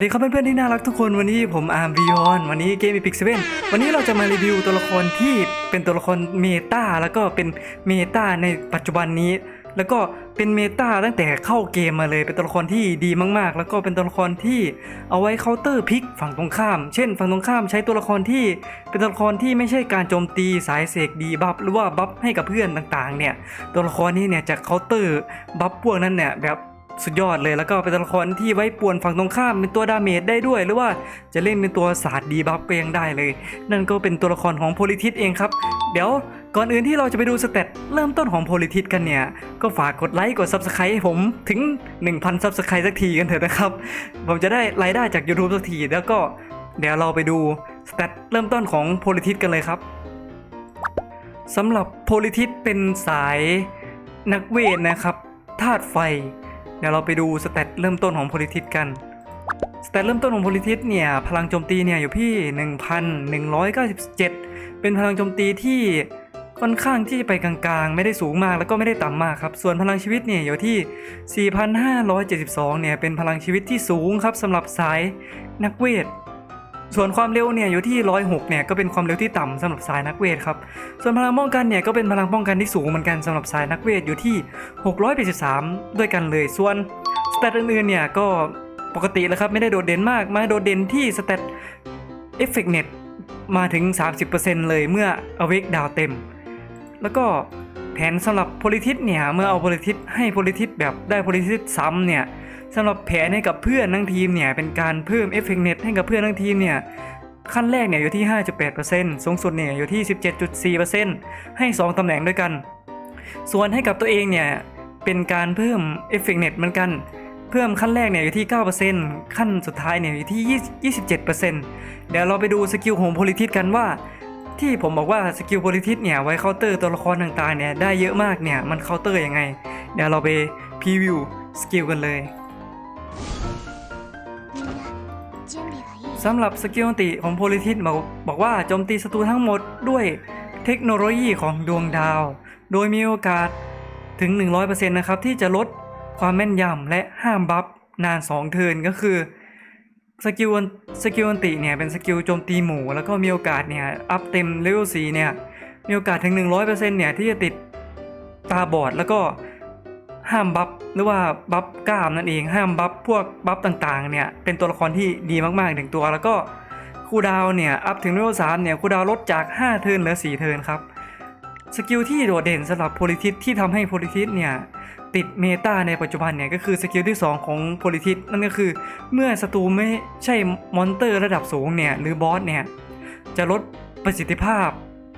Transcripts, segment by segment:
สวัสดีครับเพื่อนๆที่น่ารักทุกคนวันนี้ผมอาร์มบิยอนวันนี้เกม Epic 7วันนี้เราจะมารีวิวตัวละครที่เป็นตัวละครเมตาแล้วก็เป็นเมตาในปัจจุบันนี้ แล้วก็เป็นเมตาตั้งแต่เข้าเกมมาเลยเป็นตัวละครที่ดีมากๆ แล้วก็เป็นตัวละครที่เอาไว้เคาน์เตอร์พิกฝั่งตรงข้าม เช่น ฝั่งตรงข้ามใช้ตัวละครที่เป็นตัวละครที่ไม่ใช่การโจมตีสายเสกดีบัฟหรือว่าบัฟให้กับเพื่อนต่างๆเนี่ยตัวละครนี้เนี่ยจะเคาน์เตอร์บัฟพวกนั้นเนี่ยแบบ สุดยอดเลยแล้วก็เป็นตัวละครที่ไว้ป่วนฝั่งตรงข้ามเป็นตัวดาเมจได้ด้วย หรือว่าจะเล่นเป็นตัวศาสตร์ดีบัฟก็ยังได้เลย นั่นก็เป็นตัวละครของโพลิทิสเองครับ เดี๋ยวก่อนอื่นที่เราจะไปดูสเตตเริ่มต้นของโพลิทิสกันเนี่ย ก็ฝากกดไลค์กด Subscribe ให้ผมถึง 1,000 Subscribe สักทีกันเถอะนะครับ ผมจะได้รายได้จาก YouTube สักทีแล้วก็เดี๋ยวเราไปดูสเตตเริ่มต้นของโพลิทิสกันเลยครับสำหรับโพลิทิสเป็นสายนักเวทนะครับธาตุไฟ เดี๋ยวเราไปดูสเตตเริ่มต้นของโพลิทิสกันสเตตเริ่มต้นของโพลิทิสเนี่ยพลังโจมตีเนี่ยอยู่ที่ 1,197 เป็นพลังโจมตีที่ค่อนข้างที่จะไปกลางๆ ไม่ได้สูงมากแล้วก็ไม่ได้ต่ำมากครับ ส่วนพลังชีวิตเนี่ยอยู่ที่ 4,572 เนี่ยเป็นพลังชีวิตที่สูงครับสำหรับสายนักเวท ส่วนความเร็วเนี่ยอยู่ที่106เนี่ยก็เป็นความเร็วที่ต่ำสำหรับสายนักเวทครับ ส่วนพลังป้องกันเนี่ยก็เป็นพลังป้องกันที่สูงเหมือนกันสำหรับสายนักเวทอยู่ที่ 683 ด้วยกันเลย ส่วนสเตตอื่นๆเนี่ยก็ปกติแล้วครับไม่ได้โดดเด่นมาก มาโดดเด่นที่สเตตเอฟเฟกเน็ตมาถึง 30%เลยเมื่อเอเวกดาวเต็ม แล้วก็แผนสำหรับโพลิทิสเนี่ยเมื่อเอาโพลิทิสให้โพลิทิสแบบได้โพลิทิสซ้ำเนี่ย สำหรับแผนให้กับเพื่อนทั้งทีมเนี่ยเป็นการเพิ่มเอฟเฟกเน็ตให้กับเพื่อนทั้งทีมเนี่ยขั้นแรกเนี่ยอยู่ที่ 5.8%สูงสุดเนี่ยอยู่ที่ 17.4%ให้ 2ตำแหน่งด้วยกัน ส่วนให้กับตัวเองเนี่ยเป็นการเพิ่มเอฟเฟกเน็ตเหมือนกัน เพิ่มขั้นแรกเนี่ยอยู่ที่ 9%ขั้นสุดท้ายเนี่ยอยู่ที่ 27%เดี๋ยวเราไปดูสกิลของโพลิทิสกันว่า ที่ผมบอกว่าสกิลโพลิทิสเนี่ยไว้เคาน์เตอร์ตัวละครต่างๆเนี่ยได้เยอะมากเนี่ยมันเคาน์เตอร์ยังไง เดี๋ยวเราไปพรีวิวสกิลกันเลย สำหรับสกิลติของโพลิทิสบอกบอกว่าโจมตีศัตรูทั้งหมดด้วยเทคโนโลยีของดวงดาว โดยมีโอกาสถึง 100%นะครับที่จะลดความแม่นยำและห้ามบัฟนาน 2 เทินก็คือสกิลสกิลอันติเนี่ยเป็นสกิลโจมตีหมู่แล้วก็มีโอกาสเนี่ยอัพเต็มเลเวล4เนี่ยมีโอกาสถึง 100%เนี่ยที่จะติดตาบอดแล้วก็ ห้ามบัฟหรือว่าบัฟกล้ามนั่นเองห้ามบัฟพวกบัฟต่างๆเนี่ยเป็นตัวละครที่ดีมากๆหนึ่งตัว แล้วก็คูดาวเนี่ยอัพถึงเลเวล3เนี่ยคูดาวลดจาก 5 เทิร์นเหลือ 4 เทิร์นครับสกิลที่โดดเด่นสำหรับโพลิทิสที่ทำให้โพลิทิสเนี่ยติดเมตาในปัจจุบันเนี่ยก็คือสกิลที่ 2 ของโพลิทิสนั่นก็คือเมื่อศัตรูไม่ใช่มอนเตอร์ระดับสูงเนี่ยหรือบอสเนี่ยจะลดประสิทธิภาพ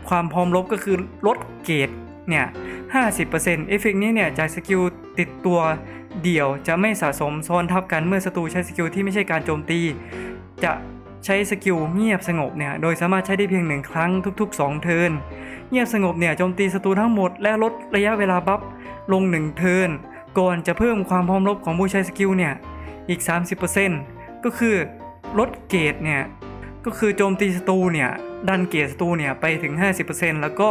ความพร้อมรบก็คือลดเกรด เนี่ย 50%เอฟเฟกต์นี้เนี่ยจากสกิลติดตัวเดี่ยวจะไม่สะสมซ้อนทับกันเมื่อศัตรูใช้สกิลที่ไม่ใช่การโจมตี จะใช้สกิลเงียบสงบเนี่ยโดยสามารถใช้ได้เพียงหนึ่งครั้งทุก ๆ 2 เทิร์นเงียบสงบเนี่ยโจมตีศัตรูทั้งหมดและลดระยะเวลาบัฟลง 1 เทิร์นก่อนจะเพิ่มความพร้อมรบของผู้ใช้สกิลเนี่ยอีก 30%ก็คือลดเกรดเนี่ยก็คือโจมตีศัตรูเนี่ยดันเกรดศัตรูเนี่ยไปถึง 50%แล้วก็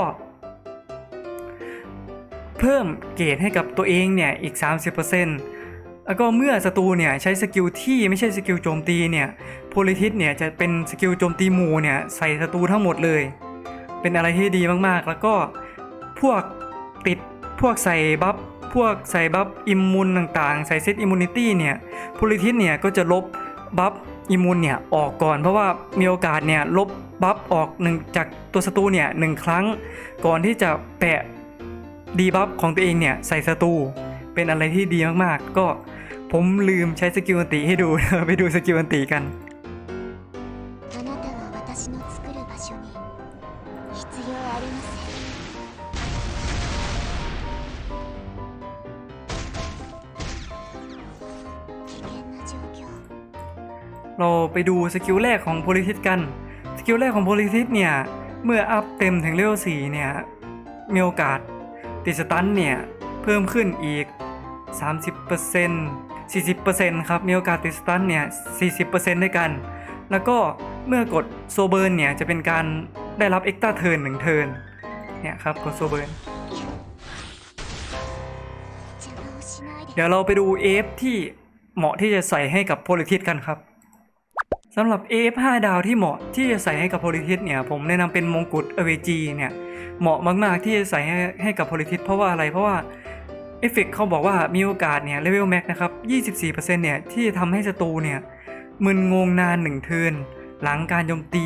เพิ่มเกรดให้กับตัวเองเนี่ยอีก 30%แล้วก็เมื่อศัตรูเนี่ยใช้สกิลที่ไม่ใช่สกิลโจมตีเนี่ยโพลิทิสเนี่ยจะเป็นสกิลโจมตีหมู่เนี่ยใส่ศัตรูทั้งหมดเลย เป็นอะไรที่ดีมากๆ แล้วก็พวกติดพวกใส่บัฟพวกใส่บัฟอิมมูนต่างๆ ใส่เซตอิมมูนิตี้เนี่ยโพลิทิสเนี่ยก็จะลบบัฟอิมมูนเนี่ยออกก่อนเพราะว่ามีโอกาสเนี่ยลบบัฟออกหนึ่งจากตัวศัตรูเนี่ยหนึ่งครั้ง ก่อนที่จะแปะ ดีบัฟของตัวเองเนี่ยใส่สตูเป็นอะไรที่ดีมากๆ ก็ผมลืมใช้สกิลอันติให้ดู ไปดูสกิลอันติกันเราไปดูสกิลแรกของโพลิทิสกัน สกิลแรกของโพลิทิสเนี่ย เมื่ออัพเต็มถึงเลเวล4เนี่ย มีโอกาส ติสตันเนี่ย เพิ่มขึ้นอีก 30% 40%ครับมีโอกาสติดสตันเนี่ย 40%ด้วยกัน แล้วก็เมื่อกดโซเบิร์นเนี่ย จะเป็นการได้รับเอ็กซ์ตาเทิร์นหนึ่งเทิร์นเนี่ยครับ กดโซเบิร์นเดี๋ยวเราไปดูเอฟที่เหมาะที่จะใส่ให้กับโพลิทิสกันครับ สำหรับ AF 5 ดาวที่เหมาะที่จะใส่ให้กับโพลิทิสเนี่ยผมแนะนำเป็นมงกุฎเอเวจีเนี่ยเหมาะมากๆที่จะใส่ให้ให้กับโพลิทิสเพราะว่าอะไรเพราะว่าเอฟเฟกเขาบอกว่ามีโอกาสเนี่ยเลเวลแม็กนะครับ24%เนี่ยที่จะทำให้ศัตรูเนี่ยมึนงงนานหนึ่งเทินหลังการโจมตี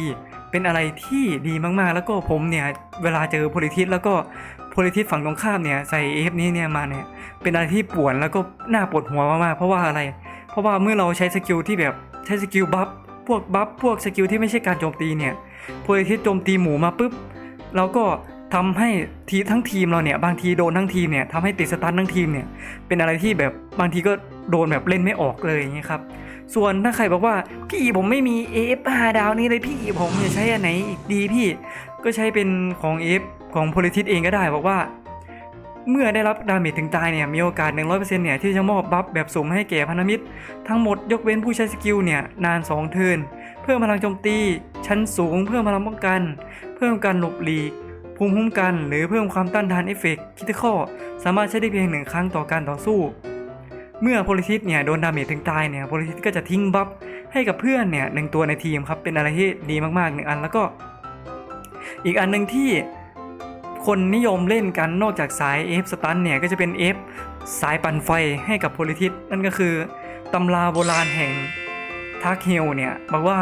เป็นอะไรที่ดีมากๆ แล้วก็ผมเนี่ยเวลาเจอโพลิทิสแล้วก็โพลิทิสฝั่งตรงข้ามเนี่ยใส่เอฟนี้เนี่ยมาเนี่ยเป็นอะไรที่ป่วนแล้วก็น่าปวดหัวมากๆเพราะว่าอะไร เพราะว่าเมื่อเราใช้สกิลที่แบบใช้สกิลบัฟ พวกบัฟพวกสกิลที่ไม่ใช่การโจมตีเนี่ยโพลิทิสโจมตีหมูมาปุ๊บเราก็ทำให้ทีทั้งทีมเราเนี่ยบางทีโดนทั้งทีมเนี่ยทำให้ติดสตันทั้งทีมเนี่ยเป็นอะไรที่แบบบางทีก็โดนแบบเล่นไม่ออกเลยอย่างเงี้ครับส่วนถ้าใครบอกว่าพี่ผมไม่มี AF 5ดาวนี่เลยพี่ผมจะใช้อันไหนอีกดีพี่ก็ใช้เป็นของ AF ของโพลิทิสเองก็ได้บอกว่า เมื่อได้รับดาเมจถึงตายเนี่ยมีโอกาส 100%เนี่ยที่จะมอบบัฟแบบสุ่มให้แก่พันธมิตร ทั้งหมดยกเว้นผู้ใช้สกิลเนี่ยนาน 2 เทิร์นเพิ่มพลังโจมตีชั้นสูง เพิ่มพลังป้องกัน เพิ่มการหลบหลีก ภูมิคุ้มกันหรือเพิ่มความต้านทานเอฟเฟกต์คิดข้อสามารถใช้ได้เพียงหนึ่งครั้งต่อการต่อสู้ เมื่อโพลิทิสเนี่ยโดนดาเมจถึงตายเนี่ยโพลิทิสก็จะทิ้งบัฟให้กับเพื่อนเนี่ยหนึ่งตัวในทีมครับเป็นอะไรที่ดีมากๆหนึ่งอันแล้วก็ อีกอันหนึ่งที่ คนนิยมเล่นกันนอกจากสาย F สตันเนี่ยก็จะเป็น F สายปั่นไฟให้กับโพลิทิสนั่นก็คือตำราโบราณแห่งทักเฮลเนี่ยบอกว่า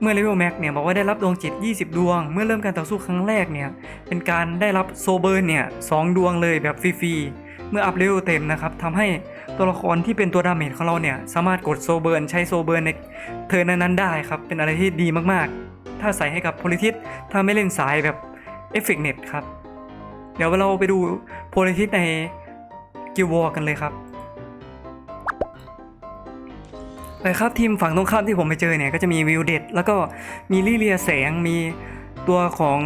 เมื่อเลเวลแม็กเนี่ยบอกว่าได้รับดวงจิต 20 ดวง เมื่อเริ่มการต่อสู้ครั้งแรกเนี่ยเป็นการได้รับโซเบิร์เนี่ยสองดวงเลยแบบฟรีๆ เมื่ออัพเลเวลเต็มนะครับทำให้ตัวละครที่เป็นตัวดาเมจของเราเนี่ยสามารถกดโซเบิร์นใช้โซเบิร์นในเทิร์นนั้นๆได้ครับเป็นอะไรที่ดีมากๆ ถ้าใส่ให้กับโพลิทิสถ้าไม่เล่นสายแบบ เอฟเฟกเน็ตครับ เดี๋ยวเราไปดูโพลิทิสในกิววอกันเลยครับเลยครับทีมฝั่งตรงข้ามที่ผมไปเจอเนี่ยก็จะมีวิวเด็ดแล้วก็มีลิเลียแสงมีตัวของ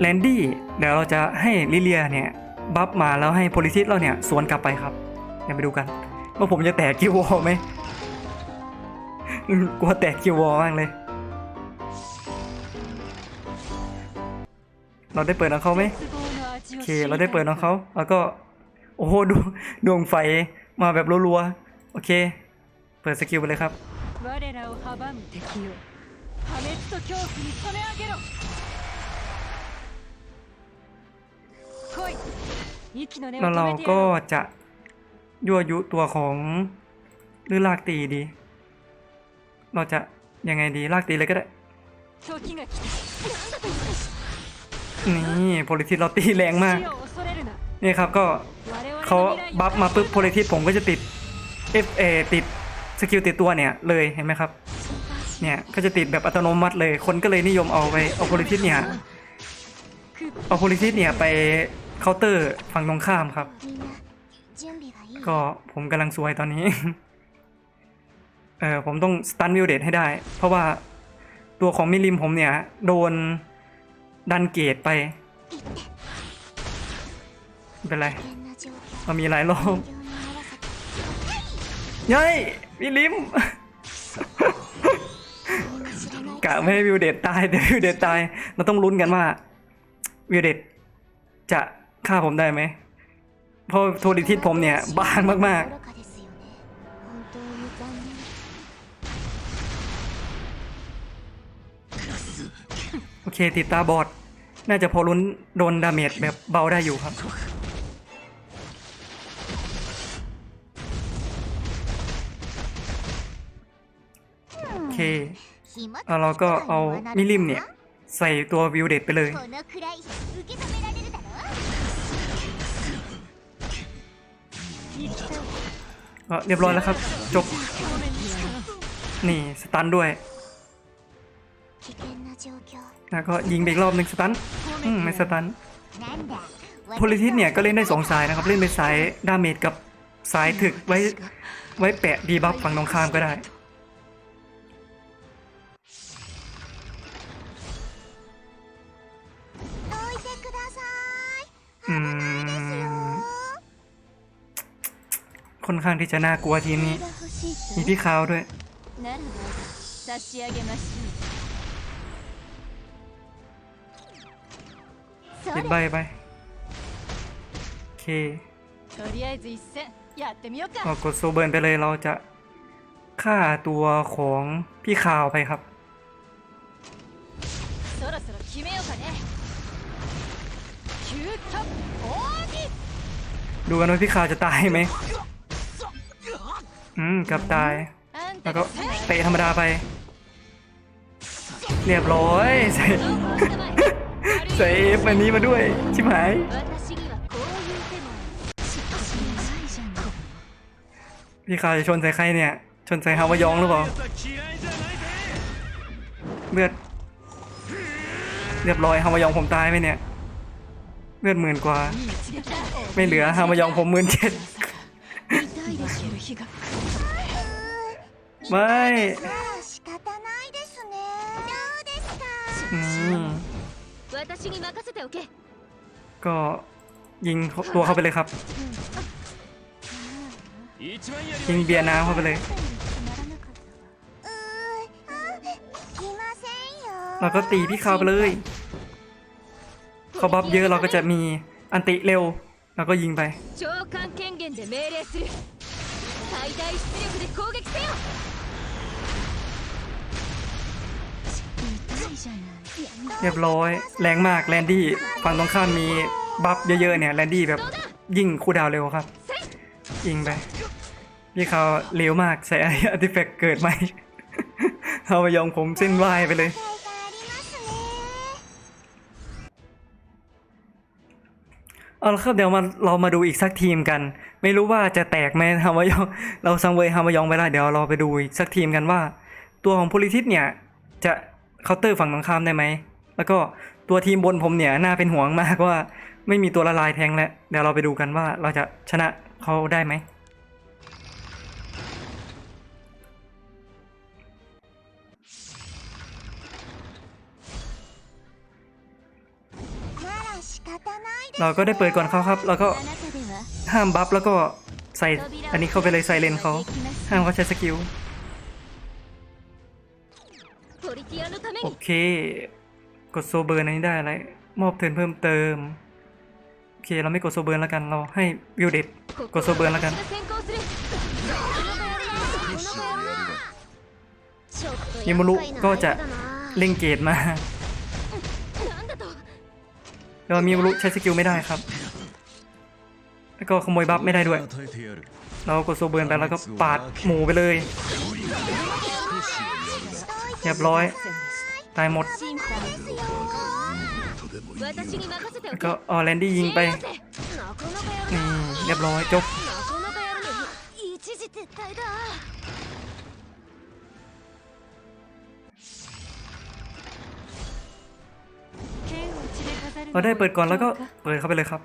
แลนดี้เดี๋ยวเราจะให้ลิเลียเนี่ยบัฟมาแล้วให้โพลิทิสเราเนี่ยสวนกลับไปครับเดี๋ยวไปดูกัน ว่าผมจะแตกกิววอไหมกลัวแตกกิวอมากเลย เราได้เปิดน้องเขาไหมโอเค เราได้เปิดน้องเขาแล้วก็ โอ้โหดูดวงไฟมาแบบรัวๆโอเค เปิดสกิลไปเลยครับแล้วเราก็จะยั่วยุตัวของลือลากตีดี เราจะยังไงดีลากตีเลยก็ได้ นี่โพลิทิสเราตีแรงมากนี่ครับก็เขาบัฟมาปุ๊บโพลิทิสผมก็จะติดเอฟเอติดสกิลติดตัวเนี่ยเลยเห็นไหมครับเนี่ยก็จะติดแบบอัตโนมัติเลยคนก็เลยนิยมเอาไปเอาโพลิทิสเนี่ยเอาโพลิทิสเนี่ยไปเคาน์เตอร์ฝั่งตรงข้ามครับ ก็ผมกำลังซวยตอนนี้เออผมต้องสตันวิวเดตให้ได้ เพราะว่าตัวของมิลิมผมเนี่ย โดน ดันเกตไปเป็นไรมันมีหลายรอบย้ยวิลิมกะไม่ให้วิวเดดตายเดี๋ยววิวเดดตายเราต้องลุ้นกันว่า วิวเดดจะฆ่าผมได้ไหมเพราะโทรดิทิศผมเนี่ยบานมากๆ เคติดตาบอด น่าจะพอลุ้นโดนดาเมจแบบเบาได้อยู่ครับเคแล้วเราก็เอามิลิมเนี่ย ใส่ตัววิวเด็ดไปเลยเรียบร้อยแล้วครับ จบ นี่ สตันด้วย แล้วก็ยิงเบรกรอบหนึ่งสตันอืมไม่สตันโพลิทิสเนี่ยก็เล่นได้สองสายนะครับ เล่นไปสายดาเมจกับสายถึกไว้ไว้แปะดีบัฟฝั่งตรงข้ามก็ได้ อืม ค่อนข้างที่จะน่ากลัวทีมนี้ มีพี่คาวด้วย ติดใบไปโอเคกดโซเบิร์นไปเลยเราจะฆ่าตัวของพี่ข่าวไปครับดูกันว่าพี่ข่าวจะตายไหมอืมกับตาย แล้วก็เตะธรรมดาไป เรียบร้อย เซฟอันนี้มาด้วยใช่ไหมพี่ขาจะชนใส่ใครเนี่ย ชนใส่ฮาวายองหรือเปล่า เลือด เรียบร้อยฮาวายองผมตายไหมเนี่ย เลือดหมื่นกว่า ไม่เหลือฮาวายองผมหมื่นเจ็ดไม่อืม 私に任せておけ ก็ยิงตัวเข้าไปเลยครับ ยิงเบียร์น้ำเข้าไปเลย うーん来ませんよ เราก็ตีพี่ข่าวไปเลย เขาบัฟเยอะเราก็จะมีอันติเร็ว แล้วก็ยิงไป 召喚権限で命令する最大出力で攻撃せよ痛いじゃない เรียบร้อย แรงมากแลนดี้ฝั่งตรงข้ามมีบัฟเยอะๆเนี่ยแลนดี้แบบยิงคูลดาวเร็วครับ ยิงไปพี่เขาเร็วมากใส่อาร์ติแฟกต์เกิดไหมเอาไปยองผมเส้นไหวไปเลยเอาละครับเดี๋ยวมาเรามาดูอีกสักทีมกัน ไม่รู้ว่าจะแตกไหมฮามายองเราซังเวยฮามายองไปแล้วเดี๋ยวเราไปดูอีกสักทีมกันว่า ตัวของโพลิทิสเนี่ยจะ เคาน์เตอร์ฝั่งตรงข้ามได้ไหม แล้วก็ตัวทีมบนผมเนี่ยน่าเป็นห่วงมากว่าไม่มีตัวละลายแทงแล้ว เดี๋ยวเราไปดูกันว่าเราจะชนะเขาได้ไหมเราก็ได้เปิดก่อนเขาครับ แล้วก็ห้ามบัฟแล้วก็ใส่อันนี้เข้าไปเลยใส่เลนเขาห้ามเขาใช้สกิล เค กดโซเบิร์นอันนี้ได้อะไร มอบเทินเพิ่มเติม โอเค เราไม่กดโซเบิร์นแล้วกัน เราให้วิวเด็ดกดโซเบิร์นแล้วกัน ยิมุรุก็จะเล่งเกตมาเรามีรุใช้สกิลไม่ได้ครับ แล้วก็ขโมยบัฟไม่ได้ด้วย เรากดโซเบิร์นไปแล้วก็ปาดหมูไปเลยเรียบร้อย ตายหมด 審査ですよ私に任せてお แล้ว け ก็ออแลนดี้ยิงไป なかなかやる นี่เรียบร้อยจบ なかなかやるね一時撤退だ剣を血で飾る เราได้เปิดก่อนแล้วก็เปิดเข้าไปเลยครับ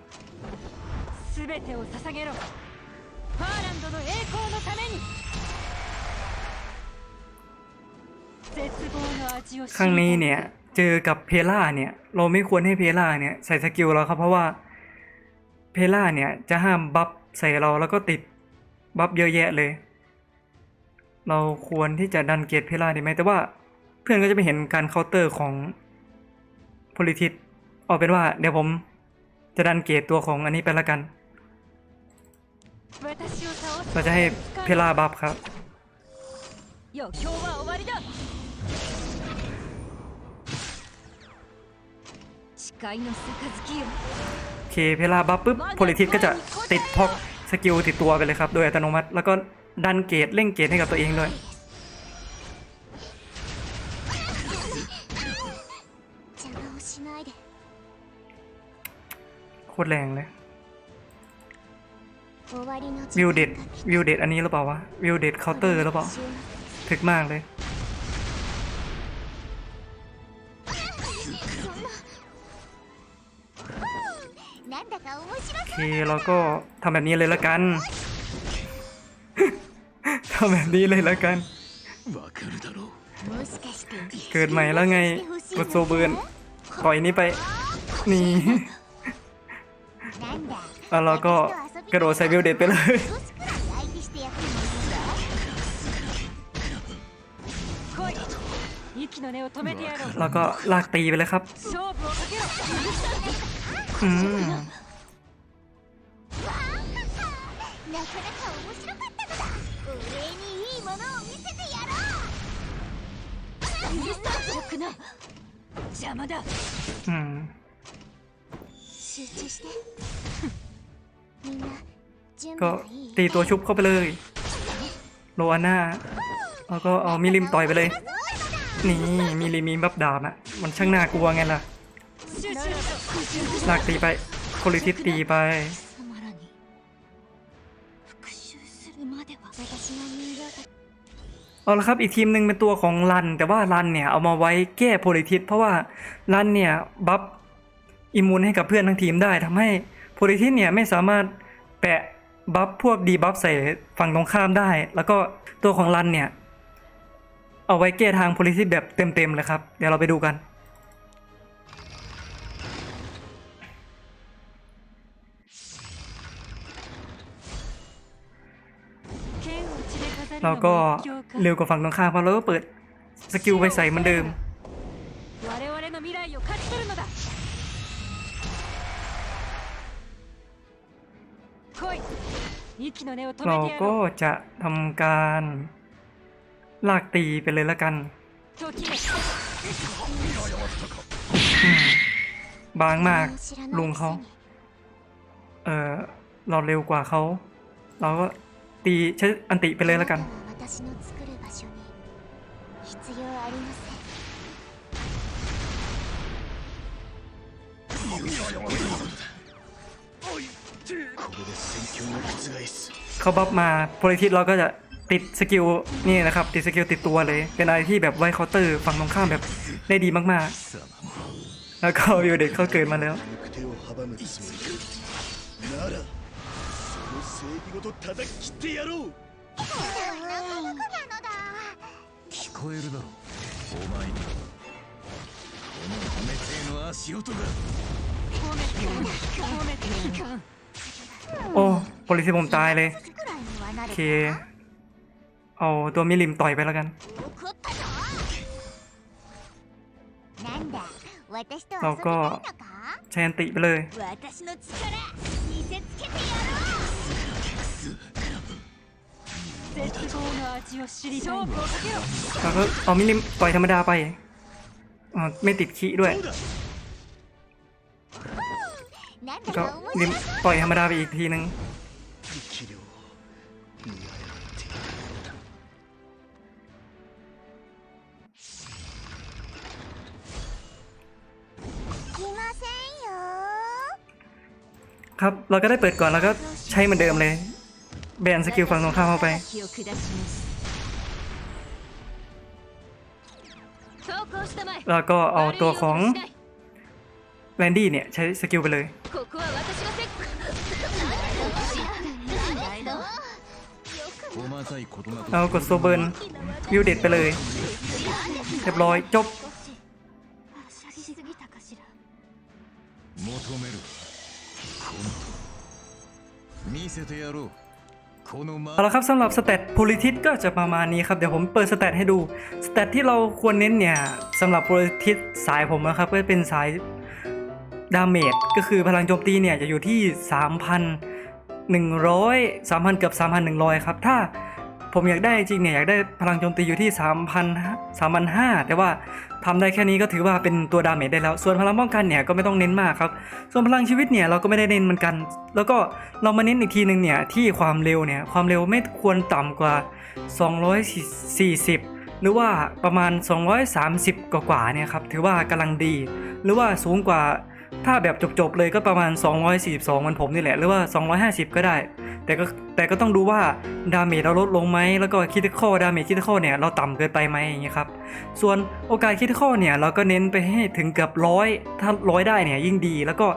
全てを捧げろファーランドの栄光のために ครั้งนี้เนี่ย เจอกับเพล่าเนี่ย เราไม่ควรให้เพล่าเนี่ยใส่สกิลเราครับ เพราะว่าเพล่าเนี่ยจะห้ามบัฟใส่เราแล้วก็ติดบัฟเยอะแยะเลย เราควรที่จะดันเกตเพล่าดีไหมแต่ว่าเพื่อนก็จะไปเห็นการเคาน์เตอร์ของโพลิทิสเอาเป็นว่าเดี๋ยวผมจะดันเกตตัวของอันนี้ไปละกัน เราจะให้เพล่าบัฟครับ โอเคเวลาบัฟปุ๊บโพลิทิสก็จะติดพอกสกิลติดตัวไปเลยครับ โดยอัตโนมัติ แล้วก็ดันเกตเร่งเกตให้กับตัวเองด้วยโคตรแรงเลยวิวเด็ดวิวเด็ดอันนี้หรือเปล่าวะวิวเด็ดเคาน์เตอร์หรือเปล่าถึกมากเลย เราก็ทำแบบนี้เลยละกัน ทำแบบนี้เลยละกัน เกิดใหม่แล้วไงบุโซเบิร์นปล่อยนี้ไป นี่แล้วเราก็กระโดดใส่วิวเด็ดไปเลยแล้วก็ลากตีไปเลยครับ อืม くな邪魔だ อืม う集中してみんな準 ก็ 備はいい ตีตัวชุบเข้าไปเลย โลอาน่าแล้วก็เอามิลิมต่อยไปเลย นี่มิลิมีบับดาบอะมันช่างน่ากลัวไงล่ะ 集中しろ ลากตีไปโพลิทิสตีไป เอาละครับอีกทีมหนึ่งเป็นตัวของรัน แต่ว่ารันเนี่ยเอามาไว้แก้โพลิทิสเพราะว่ารันเนี่ยบัฟอิมูนให้กับเพื่อนทั้งทีมได้ ทำให้โพลิทิสเนี่ยไม่สามารถแปะบัฟพวกดีบัฟใส่ฝั่งตรงข้ามได้ แล้วก็ตัวของรันเนี่ยเอาไว้แก้ทางโพลิทิสแบบเต็มๆเลยครับ เดี๋ยวเราไปดูกันแล้วก็ เร็วกว่าฝั่งตรงข้ามเพราะเราก็เปิดสกิลไปใส่มันเดิมเราก็จะทำการลากตีไปเลยละกัน บางมากลุงเขา เออเราเร็วกว่าเขา เราก็ตีใช้อันติไปเลยละกัน เขาบัฟมาโพลิทิสเราก็จะติดสกิลนี่นะครับ ติดสกิลติดตัวเลย เป็นอะไรที่แบบไวเคาน์เตอร์ฝั่งตรงข้ามแบบได้ดีมาก 貴様 ๆ แล้วก็อยู่เด็กเขาเกิดมาแล้ว 行く手を阻むつもりかならその正義ごと叩き切ってやろう聞こえるだろお前にこの破滅への足音が褒 ลิซิผมตายเลย โอเค เอาตัวมิลิมต่อยไปแล้วกัน เราก็แช้อันติไปเลย แล้วก็เอามิลิมต่อยธรรมดาไปอไม่ติดขี้ด้วยก็ลิมต่อยธรรมดาไปอีกทีนึ่ง 力量見誤っている 来ませんよ ครับ เราก็ได้เปิดก่อนแล้วก็ใช้เหมือนเดิมเลย แบนสกิลฝั่งตรงข้ามเข้าไป 気を下します投稿したまえ แล้วก็เอาตัวของ 悪いようにしない แรนดี้เนี่ยใช้สกิลไปเลย เอากดโซเบิร์นวิวเด็ดไปเลยเรียบร้อยจบเอาละครับสำหรับสเตตโพลิทิสก็จะประมาณนี้ครับ เดี๋ยวผมเปิดสเตตให้ดูสเตตที่เราควรเน้นเนี่ยสำหรับโพลิทิสสายผมนะครับ ก็เป็นสายดาเมจก็คือพลังโจมตีเนี่ยจะอยู่ที่ 3,100 3,000 เกือบ 3,100 ครับ ถ้า ผมอยากได้จริงเนี่ยอยากได้พลังโจมตีอยู่ที่ 3,000 3,500 แต่ว่าทำได้แค่นี้ก็ถือว่าเป็นตัวดาเมจได้แล้ว ส่วนพลังป้องกันเนี่ยก็ไม่ต้องเน้นมากครับ ส่วนพลังชีวิตเนี่ยเราก็ไม่ได้เน้นเหมือนกัน แล้วก็เรามาเน้นอีกทีหนึ่งเนี่ยที่ความเร็วเนี่ยความเร็วไม่ควรต่ำกว่า 240หรือว่าประมาณ 230 กว่าๆเนี่ยครับถือว่ากำลังดี หรือว่าสูงกว่าถ้าแบบจบๆเลยก็ประมาณ 242เหมันผมนี่แหละ หรือว่า 250 ก็ได้ แต่ก็แต่ก็ต้องดูว่าดาเมจเราลดลงไหมแล้วก็คิดข้อดาเมจคิดข้อเนี่ยเราต่ำเกินไปไหมอย่างเงี้ยครับส่วนโอกาสคิดข้อเนี่ยเราก็เน้นไปให้ถึงเกือบร้อยถ้าร้อยได้เนี่ยยิ่งดี แล้วก็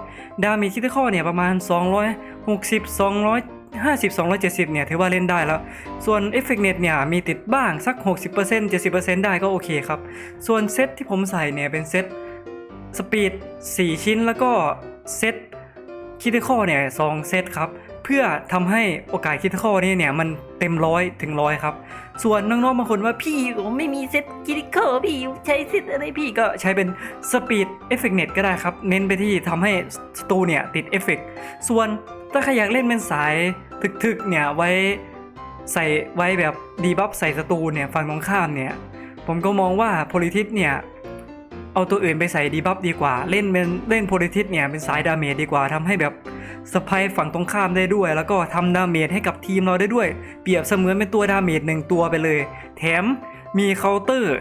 ดาเมจคิดข้อเนี่ยประมาณ 260 250 270 เนี่ย ถือว่าเล่นได้แล้ว ส่วนเอฟเฟกเน็ตเนี่ย มีติดบ้างสัก 60% 70%ได้ก็โอเคครับ ส่วนเซตที่ผมใส่เนี่ย เป็นเซตสปีด 4 ชิ้นแล้วก็เซตคิดข้อเนี่ยสองเซตครับ เพื่อทำให้โอกาสคิดข้อนี่เนี่ยมันเต็มร้อยถึงร้อยครับ ส่วนน้องๆบางคนว่าพี่ผมไม่มีเซตคิดข้อพี่ใช้เซตอะไรพี่ก็ใช้เป็นสปีดเอฟเฟกเน็ตก็ได้ครับ เน้นไปที่ทำให้สตูเนี่ยติดเอฟเฟกส่วนถ้าใครอยากเล่นเป็นสายถึกๆเนี่ยไว้ใส่ไว้แบบดีบัฟใส่ศัตรูเนี่ยฝั่งตรงข้ามเนี่ยผมก็มองว่าโพลิทิสเนี่ยเอาตัวอื่นไปใส่ดีบัฟดีกว่า เล่นเป็นเล่นโพลิทิสเนี่ยเป็นสายดาเมจดีกว่าทำให้แบบ สไปฝั่งตรงข้ามได้ด้วย แล้วก็ทำดาเมจให้กับทีมเราได้ด้วย เปรียบเสมือนเป็นตัวดาเมจหนึ่งตัวไปเลย แถมมีเคาน์เตอร์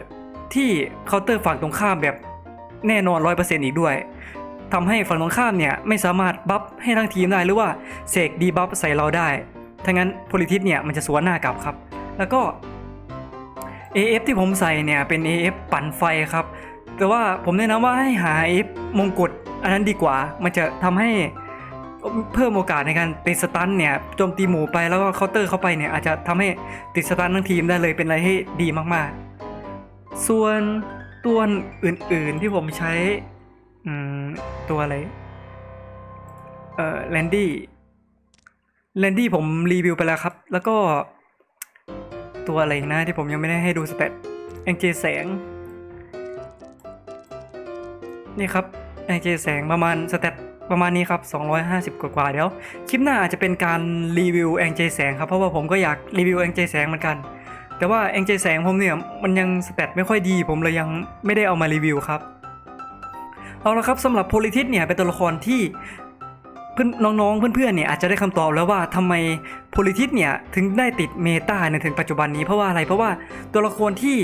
ที่เคาน์เตอร์ฝั่งตรงข้ามแบบแน่นอน100%อีกด้วยทำให้ฝั่งตรงข้ามเนี่ยไม่สามารถบัฟให้ทั้งทีมได้หรือว่าเสกดีบัฟใส่เราได้ถ้างั้นโพลิทิสเนี่ยมันจะสวนหน้ากลับครับ แล้วก็ AF ที่ผมใส่เนี่ยเป็น AF ปั่นไฟครับ แต่ว่าผมแนะนำว่าให้หา AF มงกุฎอันนั้นดีกว่า มันจะทำให้ เพิ่มโอกาสในการติดสตันเนี่ยโจมตีหมูไปแล้วก็เคาน์เตอร์เข้าไปเนี่ยอาจจะทำให้ติดสตันทั้งทีมได้เลยเป็นอะไรที่ดีมากๆ ส่วนตัวอื่นๆที่ผมใช้อืมตัวอะไร เอ่อแลนดี้แลนดี้ผมรีวิวไปแล้วครับ แล้วก็ตัวอะไรนะที่ผมยังไม่ได้ให้ดูสเตตแองเจแสง นี่ครับแองเจแสงประมาณสเตต ประมาณนี้ครับ 250 กว่าๆเดี๋ยว คลิปหน้าอาจจะเป็นการรีวิวแองเจแสงครับ เพราะว่าผมก็อยากรีวิวแองเจแสงเหมือนกัน แต่ว่าแองเจแสงผมเนี่ยมันยังสเตตไม่ค่อยดี ผมเลยยังไม่ได้เอามารีวิวครับ เอาละครับสำหรับโพลิทิสเนี่ยเป็นตัวละครที่เพื่อนน้องๆเพื่อนๆเนี่ยอาจจะได้คำตอบแล้วว่าทำไมโพลิทิสเนี่ยถึงได้ติดเมตาในถึงปัจจุบันนี้เพราะว่าอะไรเพราะว่าตัวละครที่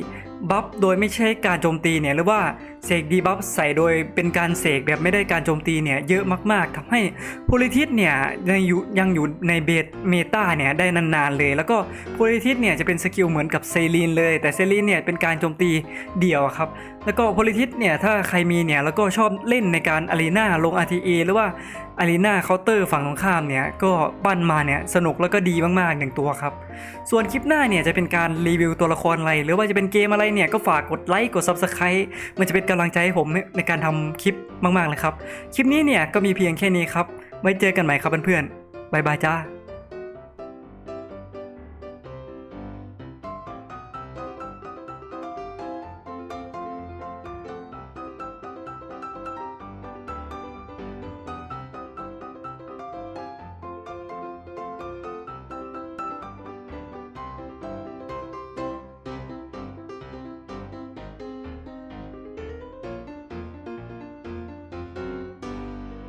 บัฟโดยไม่ใช่การโจมตีเนี่ยหรือว่าเสกดีบัฟใส่โดยเป็นการเสกแบบไม่ได้การโจมตีเนี่ยเยอะมากๆทำให้โพลิทิสเนี่ยยังอยู่ยังอยู่ในเบสเมตาเนี่ยได้นานๆเลย แล้วก็โพลิทิสเนี่ยจะเป็นสกิลเหมือนกับเซรีนเลย แต่เซรีนเนี่ยเป็นการโจมตีเดี่ยวครับแล้วก็โพลิทิสเนี่ยถ้าใครมีเนี่ยแล้วก็ชอบเล่นในการอารีนาลง RTA หรือว่าอารีนาเคาน์เตอร์ฝั่งตรงข้ามเนี่ยก็ปั้นมาเนี่ยสนุกแล้วก็ดีมากๆหนึ่งตัวครับ ส่วนคลิปหน้าเนี่ยจะเป็นการรีวิวตัวละครอะไร หรือว่าจะเป็นเกมอะไรเนี่ยก็ฝากกดไลค์กด Subscribe มันจะเป็นกำลังใจให้ผมในการทำคลิปมากๆเลยครับ คลิปนี้เนี่ยก็มีเพียงแค่นี้ครับไว้เจอกันใหม่ครับเพื่อนๆบายบายจ้า